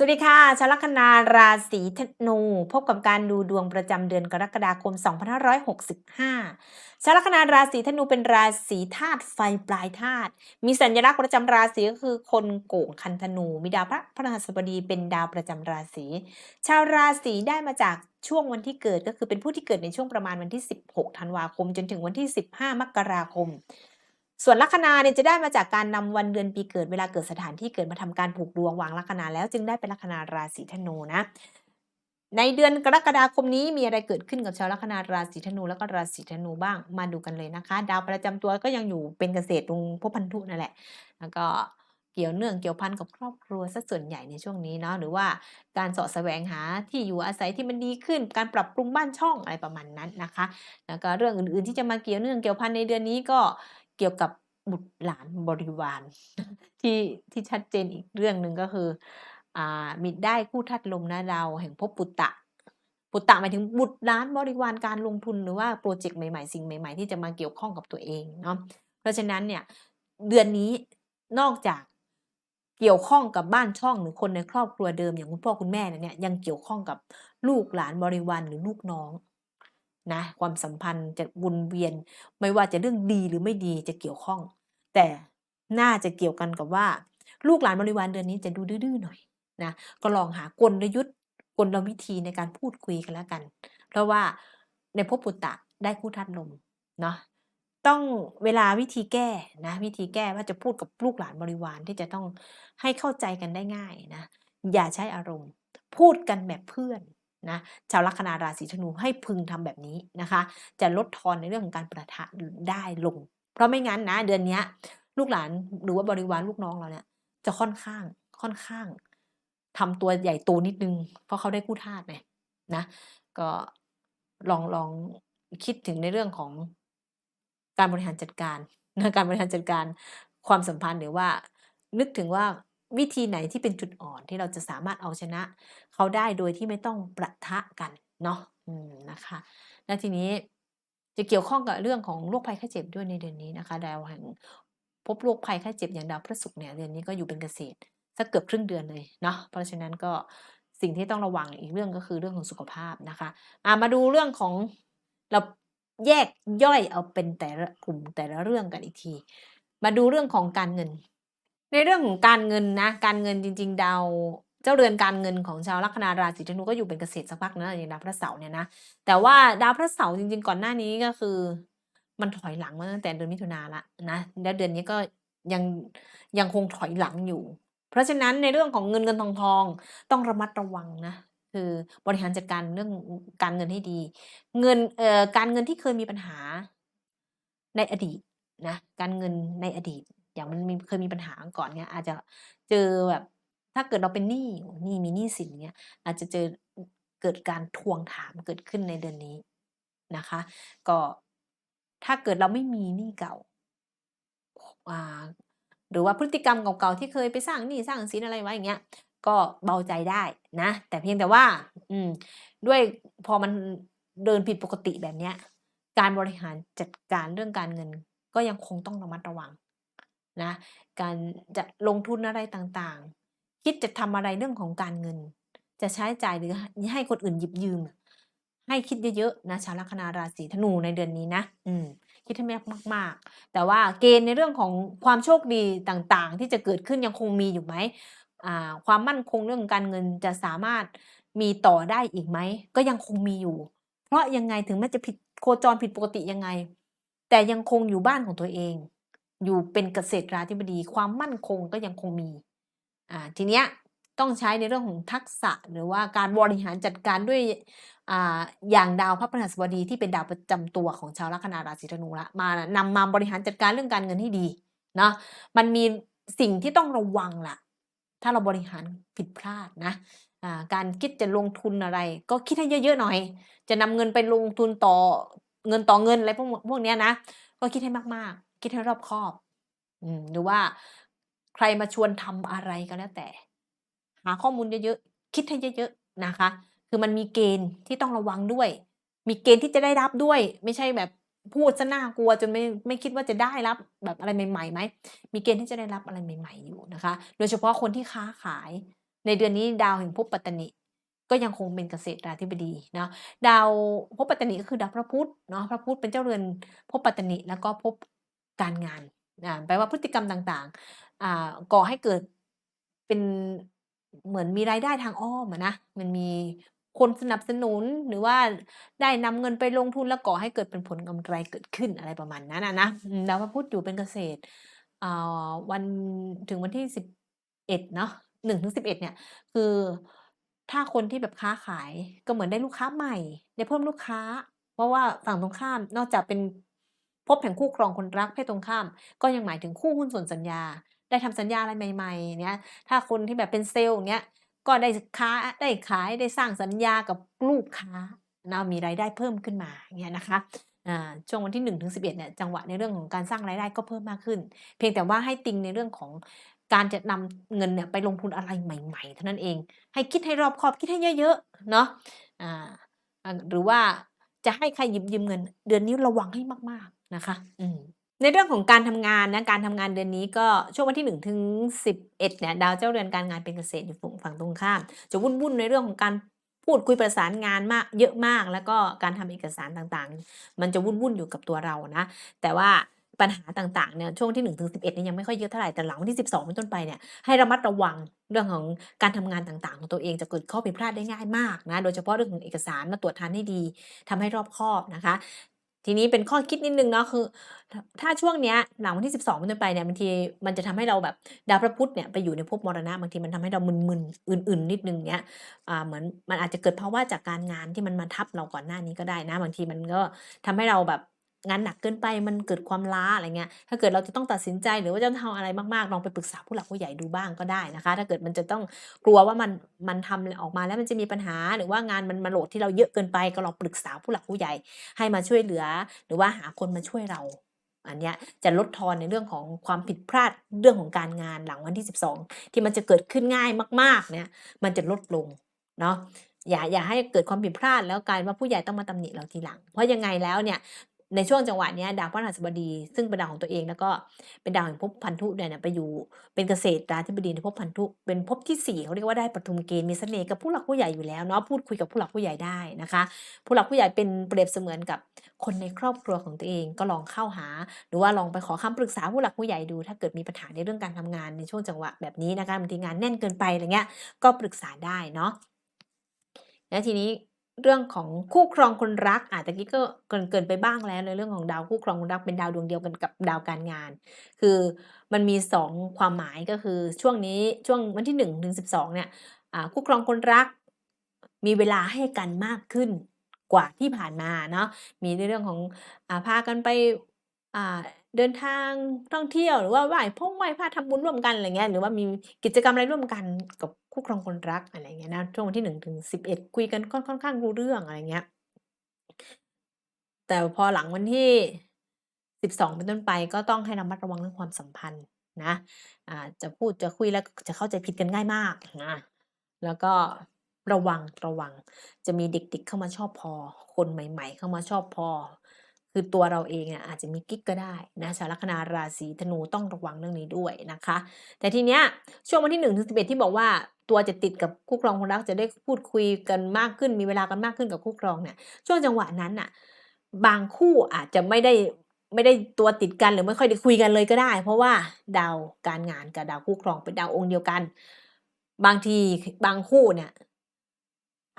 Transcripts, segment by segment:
สวัสดีค่ะชาวลัคนาราศีธนู พบกับการดูดวงประจำเดือนกรกฎาคม 2565 ชาวลัคนาราศีธนูเป็นราศีธาตุไฟปลายธาตุ มีสัญลักษณ์ประจำราศีก็คือคนโก่งคันธนู มีดาวพระพฤหัสบดีเป็นดาวประจำราศี ชาวราศีได้มาจากช่วงวันที่เกิดก็คือเป็นผู้ที่เกิดในช่วงประมาณวันที่ 16 ธันวาคม จนถึงวันที่ 15 มกราคม ส่วนลัคนาเนี่ยจะได้มาจากการนำวันเดือนปีเกิดเวลาเกิดสถานที่เกิดมาทำการผูกดวงวางลัคนาแล้วจึงได้เป็นลัคนาราศีธนูนะในเดือนกรกฎาคมนี้มีอะไรเกิดขึ้นกับชาวลัคนาราศีธนูแล้วก็ราศีธนูบ้างมาดูกันเลยนะคะ ดาวประจำตัวก็ยังอยู่เป็นเกษตรตรงพวพันธุนั่นแหละ แล้วก็เกี่ยวเนื่องเกี่ยวพันกับครอบครัวซะส่วนใหญ่ในช่วงนี้เนาะหรือว่าการเสาะแสวงหาที่อยู่อาศัยที่มันดีขึ้น การปรับปรุงบ้านช่องอะไรประมาณนั้นนะคะ แล้วก็เรื่องอื่นๆที่จะมาเกี่ยวเนื่องเกี่ยวพันในเดือนนี้ก็ เกี่ยวกับบุตรหลานบริวารที่ที่ชัดเจนอีกเรื่องหนึ่งก็คืออ่ามีได้คู่ธาตุลมนะดาวแห่งภพปุตตะ ปุตตะหมายถึงบุตรหลานบริวารการลงทุนหรือว่าโปรเจกต์ใหม่ๆ สิ่งใหม่ ๆ ที่จะมาเกี่ยวข้องกับตัวเองเนาะเพราะฉะนั้นเนี่ยเดือนนี้นอกจากเกี่ยวข้องกับบ้านช่องหรือคนในครอบครัวเดิมอย่างคุณพ่อคุณแม่เนี่ยยังเกี่ยวข้องกับลูกหลานบริวารหรือลูกน้อง นะความสัมพันธ์จะวนเวียน ไม่ว่าจะเรื่องดีหรือไม่ดีจะเกี่ยวข้อง แต่น่าจะเกี่ยวกันกับว่า ลูกหลานบริวารเดือนนี้จะดูดื้อหน่อยนะก็ลองหากลยุทธ์กลวิธีในการพูดคุยกันแล้วกัน เพราะว่าในภพปุตตะได้คู่ธาตุลมเนาะต้องเวลาวิธีแก้นะวิธีแก้ว่าจะพูดกับลูกหลานบริวารที่จะต้องให้เข้าใจกันได้ง่ายนะอย่าใช้อารมณ์ พูดกันแบบเพื่อน นะชาวลัคนาราศีธนูให้พึงทำแบบนี้นะคะ จะลดทอนในเรื่องของการประทะได้ลง เพราะไม่งั้นนะเดือนนี้ลูกหลานหรือว่าบริวารลูกน้องเราเนี่ย จะค่อนข้างค่อนข้างทำตัวใหญ่โตนิดนึง เพราะเขาได้คู่ธาตุไงนะ ก็ลองลองคิดถึงในเรื่องของการบริหารจัดการนะการบริหารจัดการความสัมพันธ์หรือว่านึกถึงว่า วิธีไหนที่เป็นจุดอ่อนที่เราจะสามารถเอาชนะ เขาได้โดยที่ไม่ต้องประทะกันเนาะนะคะแล้วทีนี้จะเกี่ยวข้องกับเรื่องของโรคภัยไข้เจ็บด้วยในเดือนนี้นะคะ ดาวแห่งพบโรคภัยไข้เจ็บอย่างดาวพฤหัสเนี่ยเดือนนี้ก็อยู่เป็นเกษตรสักเกือบครึ่งเดือนเลยเนาะเพราะฉะนั้นก็สิ่งที่ต้องระวังอีกเรื่องก็คือเรื่องของสุขภาพนะคะามาดูเรื่องของเราแยกย่อยเอาเป็นแต่ละกลุ่มแต่ละเรื่องกันอีกที มาดูเรื่องของการเงิน ในเรื่องของการเงินนะ การเงินจริง ๆ ดาวเจ้าเรือนการเงินของชาวลัคนาราศีธนูก็อยู่เป็นเกษตรสักพักนะอย่างดาวพระเสาร์เนี่ยนะแต่ว่าดาวพระเสาร์จริง ๆ ก่อนหน้านี้ก็คือ มันถอยหลังมาตั้งแต่เดือนมิถุนาละนะแล้วเดือนนี้ก็ยังยังคงถอยหลังอยู่ เพราะฉะนั้นในเรื่องของเงินเงินทองทองต้องระมัดระวังนะคือบริหารจัดการเรื่องการเงินให้ดี เงินเอ่อการเงินที่เคยมีปัญหาในอดีตนะการเงินในอดีต อย่างมันมีเคยมีปัญหาก่อนเนี้ยอาจจะเจอแบบถ้าเกิดเราเป็นหนี้หนี้มีหนี้สินเงี้ยอาจจะเจอเกิดการทวงถามเกิดขึ้นในเดือนนี้นะคะ ก็ถ้าเกิดเราไม่มีหนี้เก่าอ่าหรือว่าพฤติกรรมเก่าๆที่เคยไปสร้างหนี้สร้างสินอะไรไว้อย่างเงี้ย ก็เบาใจได้นะ แต่เพียงแต่ว่า อืม ด้วยพอมันเดินผิดปกติแบบเนี้ย การบริหารจัดการเรื่องการเงิน ก็ยังคงต้องระมัดระวัง นะการจะลงทุนอะไรต่างๆ คิดจะทำอะไรเรื่องของการเงิน จะใช้จ่ายหรือให้คนอื่นหยิบยืม ให้คิดเยอะๆนะชาวลัคนาราศีธนูในเดือนนี้นะ อืมคิดให้มากมากๆ แต่ว่าเกณฑ์ในเรื่องของความโชคดีต่างๆ ที่จะเกิดขึ้นยังคงมีอยู่ไหมความมั่นคงเรื่องการเงินจะสามารถมีต่อได้อีกไหม ก็ยังคงมีอยู่ เพราะยังไงถึงแม้จะผิดโคจรผิดปกติยังไง แต่ยังคงอยู่บ้านของตัวเอง อยู่เป็นเกษตรราธิบดี ความมั่นคงก็ยังคงมีอ่าทีเนี้ยต้องใช้ในเรื่องของทักษะหรือว่าการบริหารจัดการด้วยอ่าอย่างดาวพระพฤหัสบดีที่เป็นดาวประจำตัวของชาวลัคนาราศีธนูละมานำมาบริหารจัดการเรื่องการเงินให้ดีเนาะมันมีสิ่งที่ต้องระวังล่ะ ถ้าเราบริหารผิดพลาดนะอ่าการคิดจะลงทุนอะไร ก็คิดให้เยอะๆหน่อย จะนำเงินไปลงทุนต่อเงินต่อเงินอะไรพวกพวกเนี้ยนะ ก็คิดให้มากๆ คิดให้รอบคอบอืมหรือว่าใครมาชวนทำอะไรก็แล้วแต่ หาข้อมูลเยอะๆคิดให้เยอะๆนะคะ คือมันมีเกณฑ์ที่ต้องระวังด้วย มีเกณฑ์ที่จะได้รับด้วย ไม่ใช่แบบพูดซะน่ากลัวจนไม่ไม่คิดว่าจะได้รับแบบอะไรใหม่ๆไหมมีเกณฑ์ที่จะได้รับอะไรใหม่ ๆ อยู่นะคะ โดยเฉพาะคนที่ค้าขาย ในในเดือนนี้ดาวแห่งภพปัตตนิก็ยังคงเป็นเกษตราธิบดีเนาะดาวภพปัตตนิก็คือดาวพระพุธเนาะพระพุธเป็นเจ้าเรือนภพปัตตนิแล้วก็ภพ การงานอ่าแปลว่าพฤติกรรมต่างๆก่อให้เกิดเป็นเหมือนมีรายได้ทางอ้อมนะมันมีคนสนับสนุนหรือว่าได้นำเงินไปลงทุนแล้วก่อให้เกิดเป็นผลกำไรเกิดขึ้นอะไรประมาณนั้นอะนะอืมดาวพระพุธอยู่เป็นเกษตรวันถึงวันที่11เอ็ดเนาะ1-11เนี่ย คือถ้าคนที่แบบค้าขายก็เหมือนได้ลูกค้าใหม่ ได้เพิ่มลูกค้า เพราะว่าฝั่งตรงข้ามนอกจากเป็น ภพแห่งคู่ครองคนรักเพศตรงข้าม ก็ยังหมายถึงคู่หุ้นส่วนสัญญา ได้ทำสัญญาอะไรใหม่ๆเงี้ยถ้าคนที่แบบเป็นเซลส์เงี้ยก็ได้ค้าได้ขายได้สร้างสัญญากับลูกค้าเนาะมีรายได้เพิ่มขึ้นมาเงี้ยนะคะอ่าช่วงวันที่1-11เนี่ยจังหวะในเรื่องของการสร้างรายได้ก็เพิ่มมากขึ้น เพียงแต่ว่าให้ติงในเรื่องของการจะนำเงินเนี่ยไปลงทุนอะไรใหม่ ๆ เท่านั้นเอง ให้คิดให้รอบคอบคิดให้เยอะๆเนาะอ่าอ่าหรือว่า จะให้ใครหยิบยืมเงิน เดือนนี้ระวังให้มากๆนะคะ อืในเรื่องของการทำงานนะการทำงานเดือนนี้ก็ช่วงวันที่1-11เนี่ยดาวเจ้าเรือนการงานเป็นเกษตรอยู่ฝั่งฝั่งตรงข้าม จะวุ่นๆในเรื่องของการพูดคุยประสานงานมากเยอะมาก แล้วก็การทำเอกสารต่างๆ มันจะวุ่นๆอยู่กับตัวเรานะ แต่ว่า ปัญหาต่างๆเนี่ยช่วงวันที่1-11เนี่ยยังไม่ค่อยเยอะเท่าไหร่แต่หลังวันที่ 12เป็นต้นไปเนี่ยให้ระมัดระวังเรื่องของการทำงานต่างๆ ของตัวเองจะเกิดข้อผิดพลาดได้ง่ายมากนะโดยเฉพาะเรื่องของเอกสารมาตรวจทานให้ดีทำให้รอบคอบนะคะทีนี้เป็นข้อคิดนิดนึงเนาะคือ ถ้าช่วงเนี้ยหลังวันที่ 12เป็นต้นไปเนี่ยบางทีมันจะทำให้เราแบบดาวพระพุธเนี่ยไปอยู่ในภพมรณะบางทีมันทำให้เรามึนๆอื่น ๆ นิดนึงเงี้ยอ่าเหมือนมันอาจจะเกิดภาวะจากการงานที่มันมาทับเราก่อนหน้านี้ก็ได้นะ บางทีมันก็ทำให้เราแบบ งานหนักเกินไปมันเกิดความล้าอะไรเงี้ยถ้าเกิดเราจะต้องตัดสินใจหรือว่าจะทำอะไรมากๆลองไปปรึกษาผู้หลักผู้ใหญ่ดูบ้างก็ได้นะคะ ถ้าเกิดมันจะต้องกลัวว่ามันมันทำออกมาแล้วมันจะมีปัญหา หรือว่างานมันมาโหลดที่เราเยอะเกินไปก็ลองปรึกษาผู้หลักผู้ใหญ่ให้มาช่วยเหลือ หรือว่าหาคนมาช่วยเราอันเนี้ยจะลดทอนในเรื่องของความผิดพลาดเรื่องของการงานหลังวันที่ 12 ที่มันจะเกิดขึ้นง่ายมากๆเนี่ยมันจะลดลงเนาะอย่าอย่าให้เกิดความผิดพลาดแล้วกลายว่าผู้ใหญ่ต้องมาตำหนิเราทีหลัง เพราะยังไงแล้วเนี่ย ในช่วงจังหวะนี้ดาวพฤหัสบดี ซึ่งเป็นดาวของตัวเองแล้วก็เป็นดาวแห่งภพพันธุเนี่ยไปอยู่เป็นเกษตรราธิบดีในภพพันธุเป็นภพที่ 4เขาเรียกว่าได้ปฐุมเกณฑ์มีเสน่ห์กับผู้หลักผู้ใหญ่อยู่แล้วเนาะพูดคุยกับผู้หลักผู้ใหญ่ได้นะคะ ผู้หลักผู้ใหญ่เป็นเปรียบเสมือนกับคนในครอบครัวของตัวเองก็ลองเข้าหา หรือว่าลองไปขอคำปรึกษาผู้หลักผู้ใหญ่ดู ถ้าเกิดมีปัญหาในเรื่องการทำงานในช่วงจังหวะแบบนี้นะคะบางทีงานแน่นเกินไปอะไรเงี้ยก็ปรึกษาได้เนาะแล้วทีนี้ เรื่องของคู่ครองคนรักอ่าตะกี้ก็เกินไปบ้างแล้วในเรื่องของดาวคู่ครองคนรักเป็นดาวดวงเดียวกันกับดาวการงาน คือมันมี 2 ความหมายก็คือช่วงนี้ช่วงวันที่1-12เนี่ยคู่ครองคนรัก มีเวลาให้กันมากขึ้นกว่าที่ผ่านมาเนาะมีในเรื่องของอาพากันไป อ่า เดินทางท่องเที่ยว หรือว่าไหว้พงไหว้พระ ทำบุญร่วมกัน อะไรเงี้ย หรือว่ามีกิจกรรมอะไรร่วมกันกับคู่ครองคนรัก อะไรเงี้ยนะ ช่วงวันที่ 1-11 คุยกันก็ค่อนข้างรู้เรื่อง อะไรเงี้ย แต่พอหลังวันที่ 12 เป็นต้นไป ก็ต้องให้ระมัดระวังเรื่องความสัมพันธ์นะ อ่า จะพูดจะคุยแล้วจะเข้าใจผิดกันง่ายมากนะ แล้วก็ระวัง ระวัง จะมีเด็ก ๆ เข้ามาชอบพอ คนใหม่ ๆ เข้ามาชอบพอ คือตัวเราเองอะอาจจะมีกิ๊กก็ได้นะชาวลัคนาราศีธนูต้องระวังเรื่องนี้ด้วยนะคะ แต่ทีเนี้ยช่วงวันที่1-11ที่บอกว่าตัวจะติดกับคู่ครองคนรักจะได้พูดคุยกันมากขึ้น มีเวลากันมากขึ้นกับคู่ครองเนี่ยช่วงจังหวะนั้นน่ะบางคู่อาจจะไม่ได้ไม่ได้ตัวติดกันหรือไม่ค่อยได้คุยกันเลยก็ได้ เพราะว่าดาวการงานกับดาวคู่ครองเป็นดาวองค์เดียวกัน บางทีบางคู่เนี่ย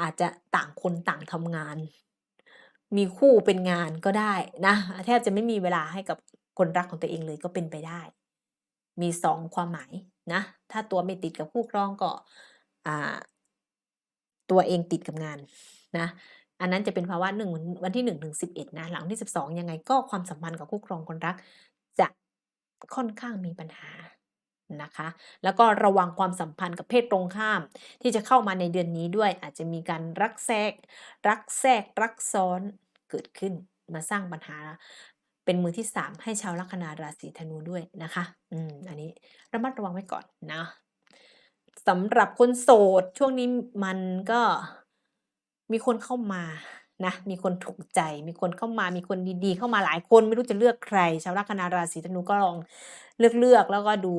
อาจจะต่างคนต่างทำงาน มีคู่เป็นงานก็ได้นะแทบจะไม่มีเวลาให้กับคนรักของตัวเองเลยก็เป็นไปได้ มี2ความหมายนะถ้าตัวไม่ติดกับคู่ครองก็ตัวเองติดกับงานนะอันนั้นจะเป็นภาวะ1วันวันที่1-11นะหลังวันที่12ยังไงก็ความสัมพันธ์กับคู่ครองคนรัก จะค่อนข้างมีปัญหา นะคะ แล้วก็ระวังความสัมพันธ์กับเพศตรงข้าม ที่จะเข้ามาในเดือนนี้ด้วยอาจจะมีการรักแทรก รักแทรก รักซ้อนเกิดขึ้นมาสร้างปัญหาเป็นมือที่ 3 ให้ชาวลัคนาราศีธนูด้วยนะคะ อืม อันนี้ระมัดระวังไว้ก่อนนะสำหรับคนโสดช่วงนี้มันก็มีคนเข้ามานะ มีคนถูกใจ มีคนเข้ามา มีคนดีๆ เข้ามาหลายคน ไม่รู้จะเลือกใคร ชาวลัคนาราศีธนูก็ลองเลือกๆแล้วก็ดู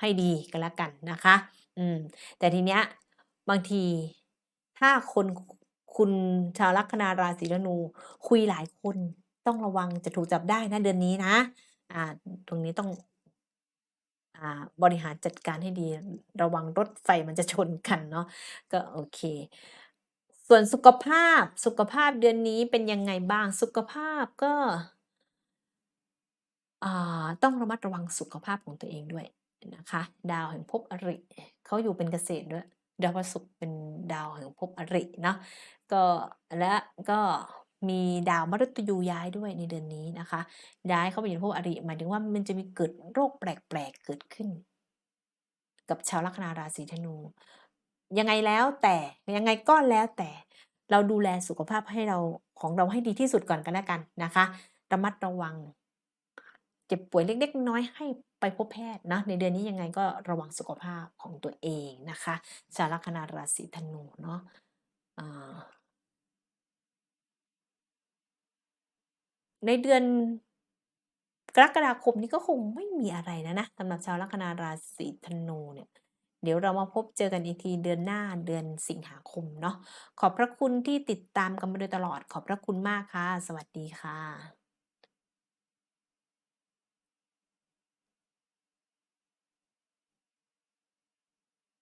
ให้ดีก็แล้วกันนะคะ อืม แต่ทีเนี้ยบางทีถ้าคนคคุณชาวลัคนาราศีธนู คุยหลายคนต้องระวังจะถูกจับได้นะเดือนนี้นะ อ่า ตรงนี้ต้องอ่าบริหารจัดการให้ดีระวังรถไฟมันจะชนกันเนาะก็โอเค ส่วนสุขภาพสุขภาพเดือนนี้เป็นยังไงบ้าง?สุขภาพก็อ่าต้องระมัดระวังสุขภาพของตัวเองด้วย นะคะ ดาวแห่งภพอริเขาอยู่เป็นเกษตรด้วย ดาวพฤหัสเป็นดาวแห่งภพอริเนาะก็และก็มีดาวมฤตยูย้ายด้วยในเดือนนี้นะคะ ย้ายเข้าไปอยู่ในภพอริหมายถึงว่ามันจะมีเกิดโรคแปลกๆเกิดขึ้น กับชาวลัคนาราศีธนู ยังไงแล้วแต่ยังไงก็แล้วแต่เราดูแลสุขภาพให้เราของเราให้ดีที่สุดก่อนก็แล้วกันนะคะ ระมัดระวัง เจ็บป่วยเล็กๆน้อยให้ พบแพทย์นะในเดือนนี้ยังไงก็ระวังสุขภาพของตัวเองนะคะชาวลัคนาราศีธนูเนาะในเดือนกรกฎาคมนี้ก็คงไม่มีอะไรแล้วนะสำหรับชาวลัคนาราศีธนูเนี่ยเดี๋ยวเรามาพบเจอกันอีกทีเดือนหน้าเดือนสิงหาคมเนาะขอบพระคุณที่ติดตามกันมาโดยตลอดขอบพระคุณมากค่ะ สวัสดีค่ะ